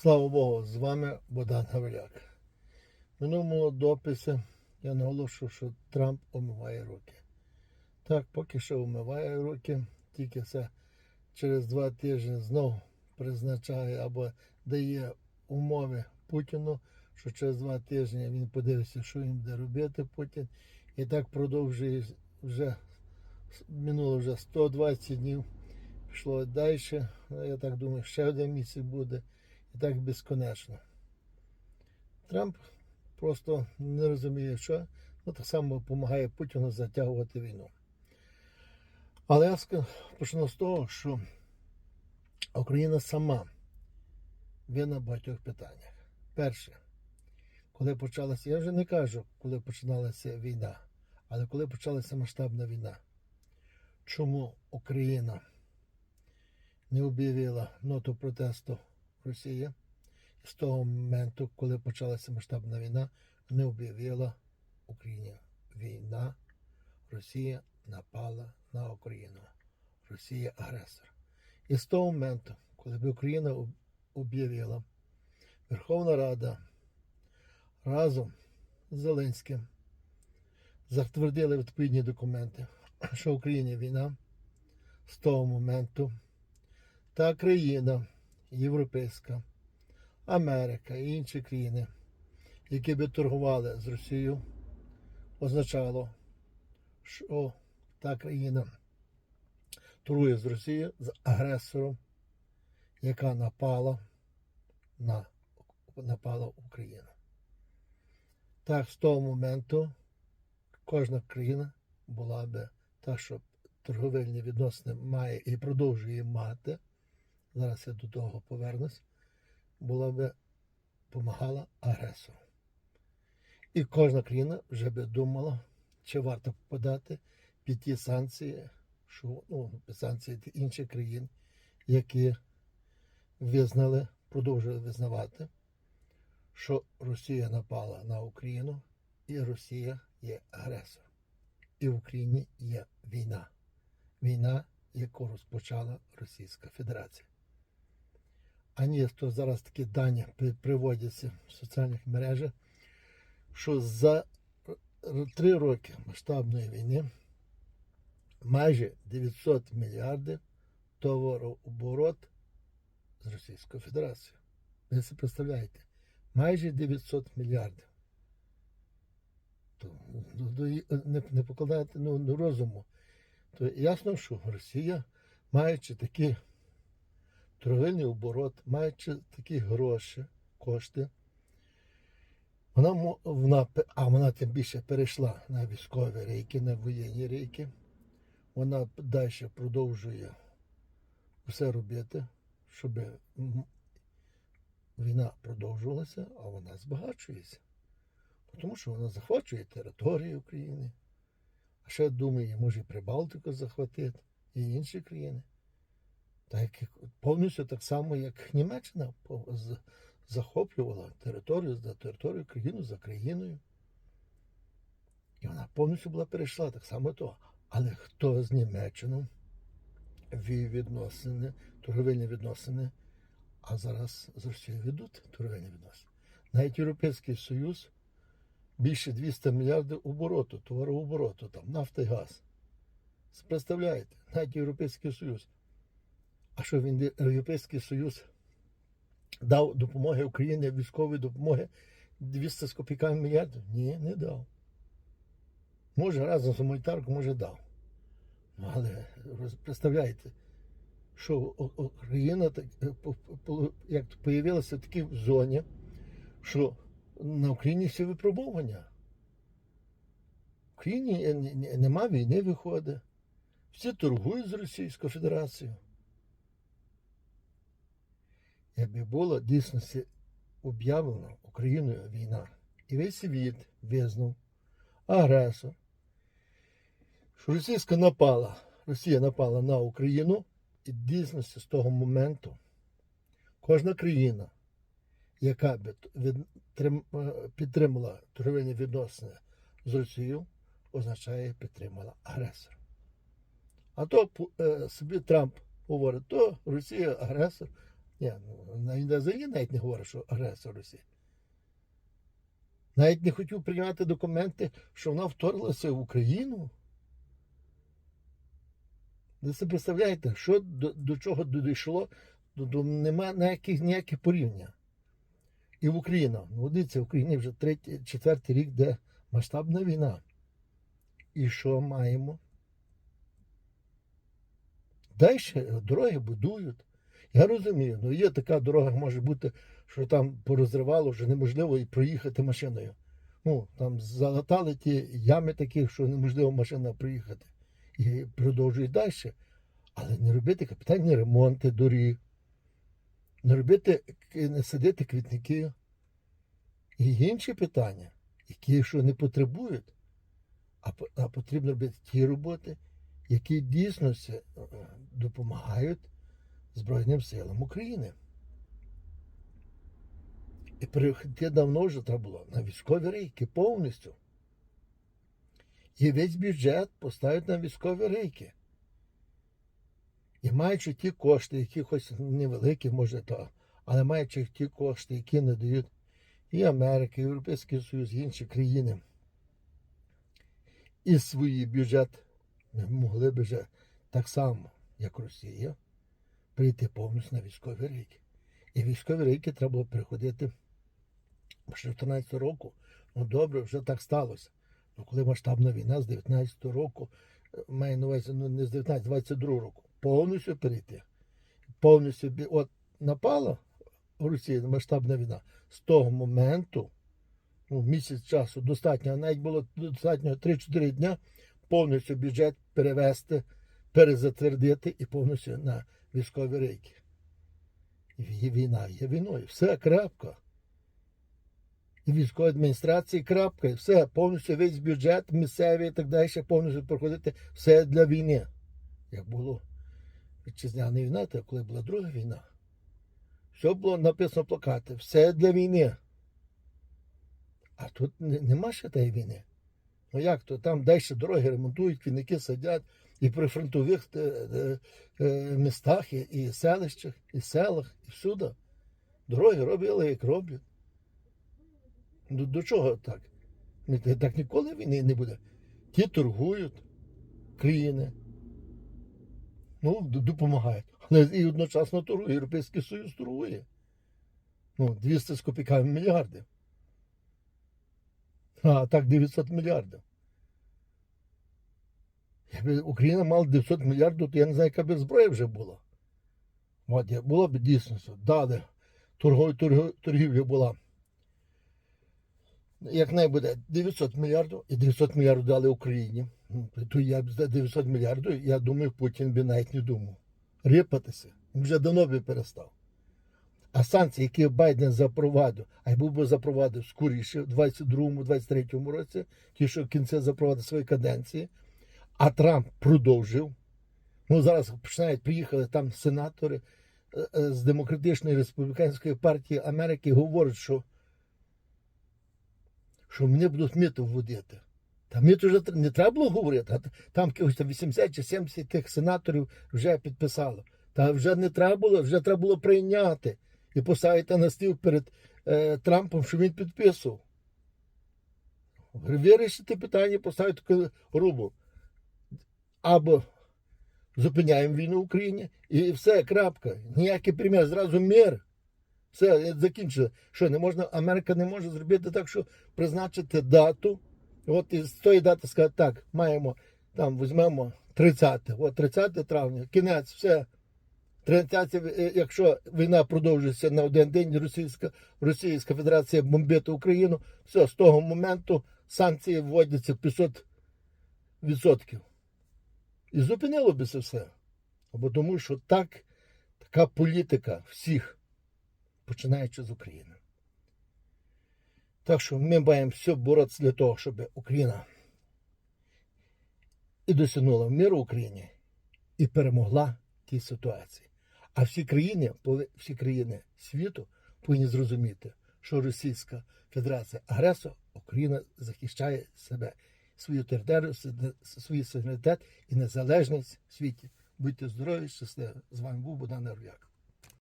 Слава Богу, з вами Богдан Гавриляк. В минулому дописі я наголошую, що Трамп омиває руки. Так, поки що омиває руки, тільки це через два тижні знов призначає або дає умови Путіну, що через два тижні він подивиться, що він буде робити Путін. І так продовжує вже минуло вже 120 днів, пішло далі. Я так думаю, ще один місяць буде. Так безконечно. Трамп просто не розуміє, що ну, так само допомагає Путіну затягувати війну. Але я почну з того, що Україна сама винна в багатьох питаннях. Перше, коли почалася, я вже не кажу, коли починалася війна, але коли почалася масштабна війна. Чому Україна не об'явила ноту протесту Росії? З того моменту, коли почалася масштабна війна, не об'явила Україні війна. Росія напала на Україну. Росія агресор. І з того моменту, коли б Україна об'явила, Верховна Рада разом з Зеленським затвердили відповідні документи, що в Україні війна з того моменту та країна європейська, Америка і інші країни, які би торгували з Росією, означало, що та країна торгує з Росією з агресором, яка напала на напала Україну. Так, з того моменту кожна країна була би та, що торговельні відносини має і продовжує мати. Зараз я до того повернусь, була би допомагала агресору. І кожна країна вже би думала, чи варто подати під ті санкції, що ну, санкції інших країн, які визнали, продовжують визнавати, що Росія напала на Україну, і Росія є агресор. І в Україні є війна. Війна, яку розпочала Російська Федерація. А ні, то зараз такі дані приводяться в соціальних мережах, що за три роки масштабної війни майже 900 мільярдів товарооборот з Російською Федерацією. Ви це представляєте? Майже 900 мільярдів. То, ну, до- не, не покладаєте ну, ну, розуму. То ясно, що Росія, маючи такі торговельний оборот, маючи такі гроші, кошти, вона, вона, а вона тим більше перейшла на військові рейки, на воєнні рейки. Вона далі продовжує все робити, щоб війна продовжувалася, а вона збагачується. Тому що вона захвачує територію України. А ще думає, може і Прибалтику захватити і інші країни. Так повністю так само, як Німеччина захоплювала територію за територію, країну за країною. І вона повністю була перейшла так само то. Але хто з Німеччиною вів відносини, торговельні відносини, а зараз з Росією ведуть торговельні відносини. Навіть Європейський Союз більше 200 мільярдів обороту, товарообороту, там, нафта і газ. Представляєте, навіть Європейський Союз. А що він Європейський Союз дав допомоги Україні, військової допомоги 200 з копійками мільярдів? Ні, не дав. Може, разом з гуманітаркою, може, дав. Ну, але представляєте, що Україна так, е, як появилася в такій зоні, що на Україні всі випробування. В Україні е, нема війни виходить. Всі торгують з Російською Федерацією. Якби було дійсно об'явлено Україною війна, і весь світ визнав агресор, що російська напала, Росія напала на Україну, і дійсно з того моменту кожна країна, яка б е, підтримала торговельні відносини з Росією, означає підтримала агресора. А то е, собі Трамп говорить, то Росія агресор, Ні, ну, він взагалі навіть не говорить, що агресор Росії. Навіть не хотів прийняти документи, що вона вторглася в Україну. Ви собі представляєте, що до, до чого дійшло, до, до, нема ніяких, ніяких порівняння. І в Україні, ну дивіться, в Україні вже третій, четвертий рік, де масштабна війна. І що маємо? Далі дороги будують. Я розумію, ну є така дорога, може бути, що там порозривало, вже неможливо і проїхати машиною. Ну, там залатали ті ями такі, що неможливо машина проїхати. І продовжують далі. Але не робити капітальні ремонти доріг, не робити, не садити квітники. І інші питання, які що не потребують, а, а потрібно робити ті роботи, які дійсно е, допомагають Збройним силам України. І перейти давно вже треба було на військові рейки повністю. І весь бюджет поставити на військові рейки. І маючи ті кошти, які хоч невеликі, може то, але маючи ті кошти, які надають і Америка, і Європейський Союз, і інші країни, і свій бюджет ми могли б вже так само, як Росія, прийти повністю на військові рейки. І військові рейки треба було переходити ще 14 року. Ну добре, вже так сталося. Ну, коли масштабна війна з 19 року, е, маю на увазі, ну не з 19, 22 року, повністю перейти. Повністю от напала в Росії масштабна війна. З того моменту, ну, місяць часу достатньо, навіть було достатньо 3-4 дня повністю бюджет перевести, перезатвердити і повністю на військові рейки. Війна є війною. Все крапка. І військової адміністрації крапка. І все, повністю весь бюджет, місцевий і так далі, повністю проходити все для війни. Як було вітчизняна війна, то коли була друга війна, все було написано плакати, все для війни. А тут нема ще тієї війни. Ну як то там далі дороги ремонтують, квітники садять і при фронтових е, е, е, містах, і, селищах, і селах, і всюди. Дороги робили, як роблять. До, до чого так? Так ніколи війни не буде. Ті торгують країни. Ну, допомагають. Але і одночасно торгує. Європейський Союз торгує. Ну, 200 з копійками мільярдів. А так 900 мільярдів. Якби Україна мала 900 мільярдів, то я не знаю, яка б зброя вже була. От, було б дійсно, дали, торгов, торгов, торгівля була. Як не буде 900 мільярдів, і 900 мільярдів дали Україні, ну, то я б за 900 мільярдів, я думаю, Путін би навіть не думав. Рипатися. Він вже давно би перестав. А санкції, які Байден запровадив, а й був би запровадив скоріше в 22-23 році, ті, що в кінці запровадив свої каденції, а Трамп продовжив. Ну, зараз починають приїхали там сенатори е, е, з Демократичної республіканської партії Америки говорять, що, що мене будуть мити вводити. Та мені вже не треба було говорити, а там якихось 80 чи 70 тих сенаторів вже підписало. Та вже не треба було, вже треба було прийняти і поставити на стіл перед е, Трампом, що він підписував. Вирішити питання, поставити рубу. Або зупиняємо війну в Україні і все, крапка. Ніякий примір, зразу мир. Все, закінчили. Що, не можна, Америка не може зробити так, що призначити дату. От із тої дати сказати, так, маємо, там візьмемо 30, от 30 травня, кінець, все. 30, е, якщо війна продовжується на один день, Російська, Російська Федерація бомбити Україну, все, з того моменту санкції вводяться в 500 відсотків. І зупинило би це все. Бо тому що так, така політика всіх, починаючи з України. Так що ми маємо все боротися для того, щоб Україна і досягнула миру в Україні, і перемогла тій ситуації. А всі країни, всі країни світу повинні зрозуміти, що Російська Федерація агресор, Україна захищає себе, свою територію, свою суверенітет і незалежність в світі. Будьте здорові, щасливі. З вами був Богдан Орляк.